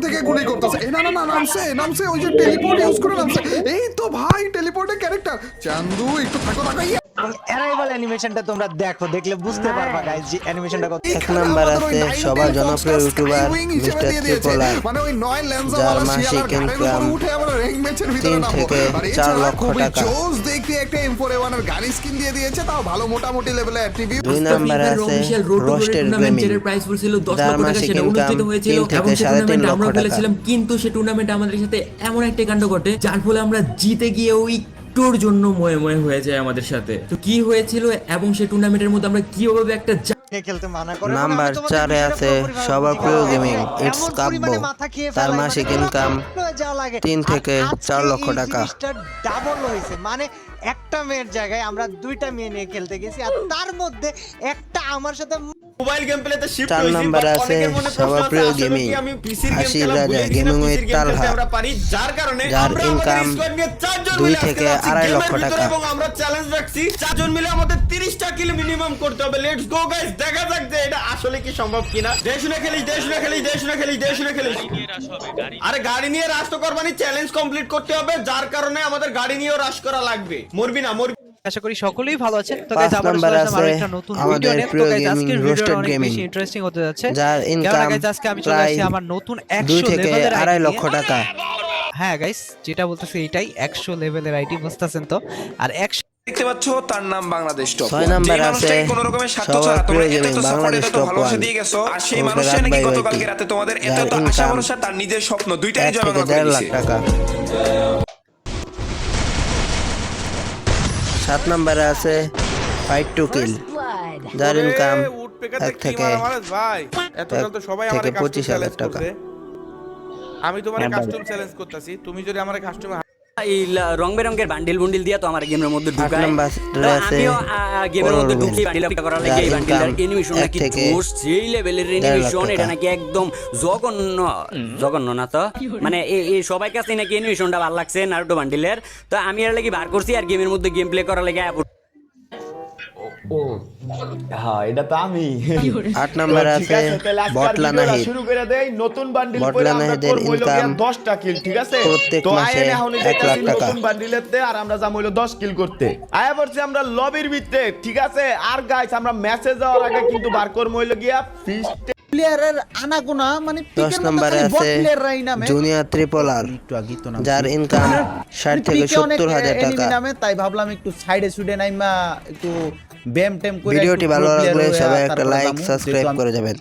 থেকে গুলি করতেছে। এ, না না না, নামছে নামছে, ওই যে টেলিপোর্ট ইউজ করে নামছে। এই তো ভাই, টেলিপোর্টের ক্যারেক্টার চান্দু, একটু থাকো থাকো, ইয়া। অ্যারাইভাল অ্যানিমেশনটা তোমরা দেখো দেখলে বুঝতে পারবা গাইস যে অ্যানিমেশনটা কত এক নাম্বার আছে সবার জনপ্রিয় ইউটিউবার মিস্টার ত্রিপোলার মানে ওই নয় লেন্স যার মাসিক ভিতরে তিন থেকে চার লক্ষ টাকা। জোস দেখতে একটা M4A1 এর গাড়ি স্কিন দিয়ে দিয়েছে তাও ভালো মোটামুটি লেভেলের অ্যাট্রিবিউট দুই নাম্বারে আছে রোস্টেড গেমিং প্রাইস 10 লক্ষ টাকা সেটা অনুষ্ঠিত হয়েছিল। এবং সাড়ে তিন টুর্নামেন্ট লক্ষ টাকা। কিন্তু সেই টুর্নামেন্টে আমাদের সাথে এমন একটা কাণ্ড ঘটে যার ফলে আমরা জিতে গিয়ে ওই একটুর জন্য ময়ে ময়ে হয়ে যায় আমাদের সাথে। তো কি হয়েছিল এবং সেই টুর্নামেন্টের মধ্যে আমরা কীভাবে একটা খেলতে মানা করে? নাম্বার চারে আছে সবার প্রিয় গেমিং ইটস কাব্য। তার মাসিক ইনকাম। তিন থেকে চার লক্ষ টাকা। ডাবল হয়েছে। মানে একটা মেয়ের জায়গায় আমরা দুইটা মেয়ে নিয়ে খেলতে গেছি আর তার মধ্যে একটা আমার সাথে মোবাইল গেম প্লেতে শিফট হইছি নাম্বার আছে কি আমি পিসির গেম খেলা ভুলে না তালহা। আমরা পারি যার কারণে আমরা চারজন দুই থেকে আড়াই লক্ষ টাকা। এবং আমরা চ্যালেঞ্জ রাখছি। চারজন মিলে আমাদের 30টা কিল মিনিমাম করতে হবে। লেটস গো গাইস দেখা যাক যে এটা আসলে কি সম্ভব কিনা। দেশ শুনে খেলিস দেশ শুনে খেলিস দেশ খেলিস খেলিস। আরে গাড়ি নিয়ে রাশ তো করবানি চ্যালেঞ্জ কমপ্লিট করতে হবে যার কারণে আমাদের গাড়ি নিয়েও রাশ করা লাগবে। মরবি না মরবি। আশা করি সকলেই ভালো আছেন। তো গাইস আবার আসলাম আছে একটা নতুন ভিডিও নিয়ে। তো গাইস আজকের ভিডিওটা অনেক বেশি ইন্টারেস্টিং হতে যাচ্ছে। যার ইনকাম গাইস আজকে আমি চলে আসছি আমার নতুন 100 থেকে লেভেলের আড়াই লক্ষ টাকা। হ্যাঁ গাইস যেটা বলতেছি এটাই 100 লেভেলের আইডি বুঝতাছেন তো। আর 100 দেখতে পাচ্ছ তার নাম বাংলাদেশ টপ ছয় নাম্বার আছে কোনো রকমের স্বার্থ সবার ছাড়া তোমরা এত সাপোর্ট বাংলাদেশ এত ভালোবাসা দিয়ে গেছো। আর সেই মানুষটা নাকি গতকালকে রাতে তোমাদের এত আশা ভরসা তার নিজের স্বপ্ন দুইটাই জমা করে লাখ দিয়েছে সাত নাম্বারে আছে ফাইট টু কিল যার ইনকাম এক থেকে ভাই। এতকাল সবাই এক আমার থেকে পঁচিশ হাজার টাকা। আমি তোমার কাস্টম চ্যালেঞ্জ করতেছি। তুমি যদি আমার কাস্টম এই রং বেরঙ্গের বান্ডিল বুন্ডিল দিয়ে তো আমার গেমের মধ্যে ঢুকায়। আমিও গেমের মধ্যে ঢুকি বান্ডিল বান্ডিল করার লাগে এই বান্ডিলের এনিমেশন নাকি সেই লেভেলের এনিমেশন এটা নাকি একদম জঘন্য জঘন্য না তো? মানে এই এই সবাই কাছে নাকি এনিমেশনটা ভালো লাগছে নারুটো বান্ডিলের তো আমি এর লাগি বার করছি আর গেমের মধ্যে গেম প্লে করার লাগে ও। হ্যাঁ এটা তো আমি। আট নাম্বারে আছে বটলানা হিট শুরু করে দেই। নতুন বান্ডিল বটলানা হিটের ইনকাম 10টা কিল ঠিক আছে? প্রত্যেক মাসে আয়েন এখন এক লাখ টাকা। নতুন বান্ডিলেতে আর আমরা যাম হইল 10 কিল করতে। আয়া পড়ছি আমরা লবির ভিতরে ঠিক আছে? আর গাইস আমরা ম্যাচে যাওয়ার আগে কিন্তু বার করব হইল গিয়া ফিস্ট প্লেয়ারের আনাগোনা মানে দশ নাম্বারে আছে জুনিয়র তো নাম যার ইনকাম ষাট থেকে সত্তর হাজার টাকা। নামে তাই ভাবলাম একটু সাইডে সুডে নাইমা একটু করে ভিডিওটি ভালো লাগলে সবাই একটা লাইক। সাবস্ক্রাইব করে যাবেন